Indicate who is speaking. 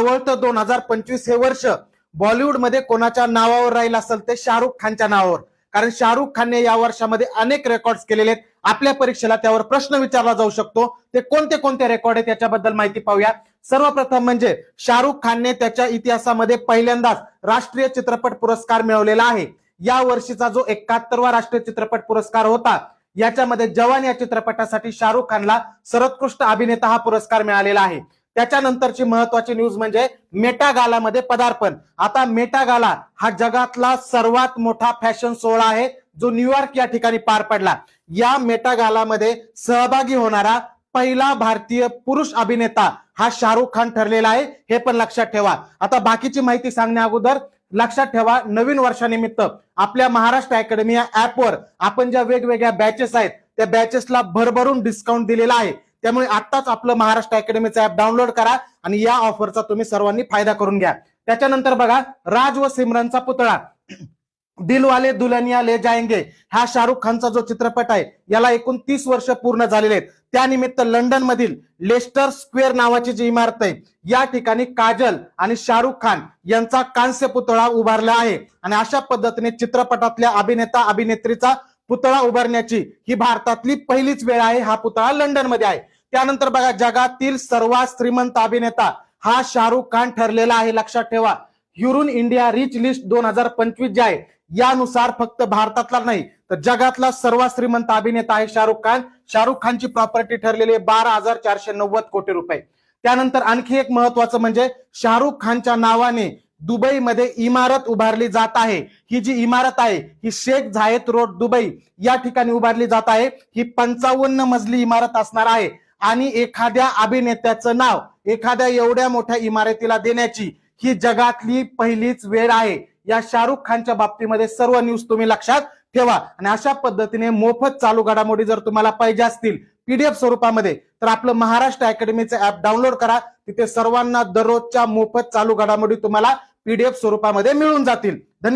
Speaker 1: आवळतं दोन हजार पंचवीस हे वर्ष बॉलिवूडमध्ये कोणाच्या नावावर राहील असेल ते शाहरुख खानच्या नावावर. कारण शाहरुख खानने या वर्षामध्ये अनेक रेकॉर्ड्स केलेले आहेत. आपल्या परीक्षेला त्यावर प्रश्न विचारला जाऊ शकतो. ते कोणते कोणते रेकॉर्ड आहेत याच्याबद्दल माहिती पाहूया. सर्वप्रथम म्हणजे शाहरुख खानने त्याच्या इतिहासामध्ये पहिल्यांदाच राष्ट्रीय चित्रपट पुरस्कार मिळवलेला आहे. या वर्षीचा जो एकाहत्तरवा राष्ट्रीय चित्रपट पुरस्कार होता याच्यामध्ये जवान या चित्रपटासाठी शाहरुख खानला सर्वोत्कृष्ट अभिनेता हा पुरस्कार मिळालेला आहे. त्याच्यानंतरची महत्वाची न्यूज म्हणजे मेटागालामध्ये पदार्पण. आता मेटागाला हा जगातला सर्वात मोठा फॅशन सोहळा आहे जो न्यूयॉर्क या ठिकाणी पार पडला. या मेटागालामध्ये सहभागी होणारा पहिला भारतीय पुरुष अभिनेता हा शाहरुख खान ठरलेला आहे हे पण लक्षात ठेवा. आता बाकीची माहिती सांगण्या अगोदर लक्षात ठेवा नवीन वर्षानिमित्त आपल्या महाराष्ट्र अकॅडमी या ऍपवर आपण ज्या वेगवेगळ्या बॅचेस आहेत त्या बॅचेसला भरभरून डिस्काउंट दिलेला आहे. त्यामुळे आत्ताच आपलं महाराष्ट्र अकॅडमीचं ऍप डाउनलोड करा आणि या ऑफरचा तुम्ही सर्वांनी फायदा करून घ्या. त्याच्यानंतर बघा राज व सिमरनचा पुतळा. दिलवाले दुल्हनिया ले जायंगे हा शाहरुख खानचा जो चित्रपट आहे याला एकूण तीस वर्ष पूर्ण झालेले आहेत. त्यानिमित्त लंडन मधील लेस्टर स्क्वेअर नावाची जी इमारत आहे या ठिकाणी काजल आणि शाहरुख खान यांचा कांस्य पुतळा उभारला आहे. आणि अशा पद्धतीने चित्रपटातल्या अभिनेता अभिनेत्रीचा पुतळा उभारण्याची ही भारतातली पहिलीच वेळ आहे. हा पुतळा लंडनमध्ये आहे. त्यानंतर बघा जगातील सर्वात श्रीमंत अभिनेता हा शाहरुख खान ठरलेला आहे लक्षात ठेवा. युरून इंडिया रिच लिस्ट दोन हजार पंचवीस जे आहे यानुसार फक्त भारतातला नाही तर जगातला सर्वात श्रीमंत अभिनेता आहे शाहरुख खान. शाहरुख खानची प्रॉपर्टी ठरलेली आहे बारा हजार चारशे नव्वद कोटी रुपये. त्यानंतर आणखी एक महत्वाचं म्हणजे शाहरुख खानच्या नावाने दुबईमध्ये इमारत उभारली जात आहे. ही जी इमारत आहे ही शेख झायद रोड दुबई या ठिकाणी उभारली जात आहे. ही पंचावन्न मजली इमारत असणार आहे. आणि एखाद्या अभिनेत्याचं नाव एखाद्या एवढ्या मोठ्या इमारतीला देण्याची ही जगातली पहिलीच वेळ आहे. या शाहरुख खानच्या बाबतीमध्ये सर्व न्यूज तुम्ही लक्षात ठेवा. आणि अशा पद्धतीने मोफत चालू घडामोडी जर तुम्हाला पाहिजे असतील पीडीएफ स्वरूपामध्ये तर आपलं महाराष्ट्र अकॅडमीचं ऍप डाउनलोड करा. तिथे सर्वांना दररोजच्या मोफत चालू घडामोडी तुम्हाला पीडीएफ स्वरूपामध्ये मिळून जातील. धन्यवाद.